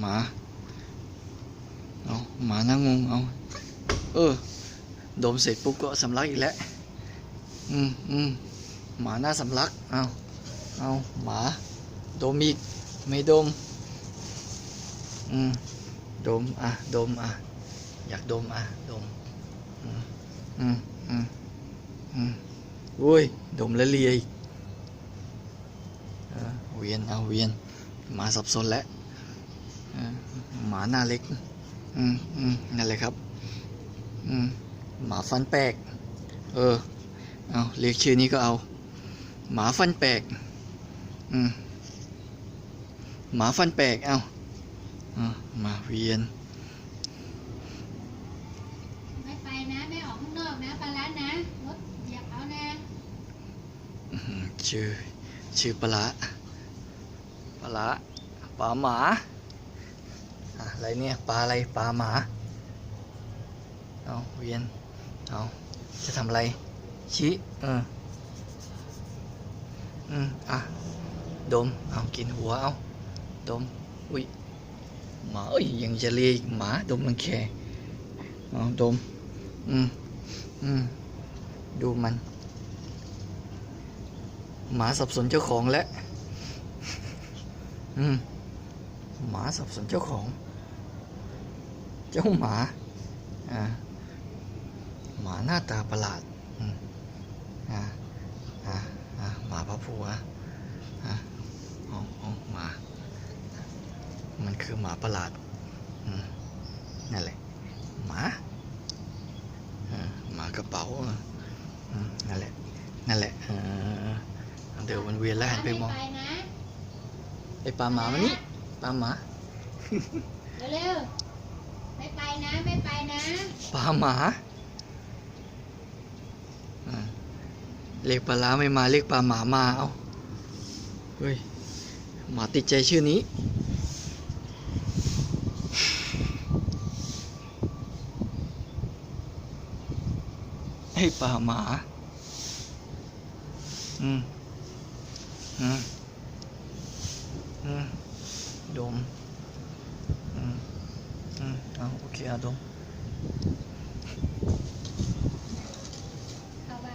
หมาเอาหมาน้างงเอาเออดมเสร็จปุ๊บก็สำลักอีกแล้วอืมอืมหมาหน้าสำลักเอาเอาหมาดมอีกไม่ดมอืมดมอะดมอะอยากดมอะดมอืมอืมอืมอืมอุ้ยดมแล้วเลียอีกเวียนเอาเวียนหมาสับสนแล้ว หมาหน้าเล็ก อืมอืมนั่นแหละครับ อืมหมาฟันแปลก เออ เอาเรียกชื่อนี้ก็เอา หมาฟันแปลก อืมหมาฟันแปลก เอาอะมาเวียน ไม่ไปนะ ไม่ออกข้างนอกนะปลาร้านะ รถเหยียบเอานะอืมชื่อ ชื่อปลาร้าปลาร้าปลาหมา อะไรเนี่ยปลาอะไรปลาหมาเอาเวียนเอาจะทำอะไรชี้เอออืมอะดมเอากินหัวเอาดมอุ้ยหมาเอ้ยยังจะเลียกหมาดมรังแคเอาดมอืมอืมดูมัน หมาสับสนเจ้าของแล้วอืมหมาสับสนเจ้าของ เจ้าหมาอ่าหมาหน้าตาประหลาดอืมอ่าอ่าอ่าหมาพระผัวอ่าอ๋ออ๋อหมา มันคือหมาประหลาดอืมนั่นแหละ หมาอ่าหมากระเป๋าอะอืมนั่นแหละ นั่นแหละเออเดี๋ยวมันเวียนแล้วหันไปมองไปนะไอ้ปลาหมามันนี่ปลาหมา เร็วๆ ไม่ไปนะไม่ไปนะปลาหมาเรียกปลาร้าไม่มาเรียกปลาหมามาเอาเฮ้ยหมาติดใจชื่อนี้ไอ้ปลาหมาอืมอืมอืมดม อื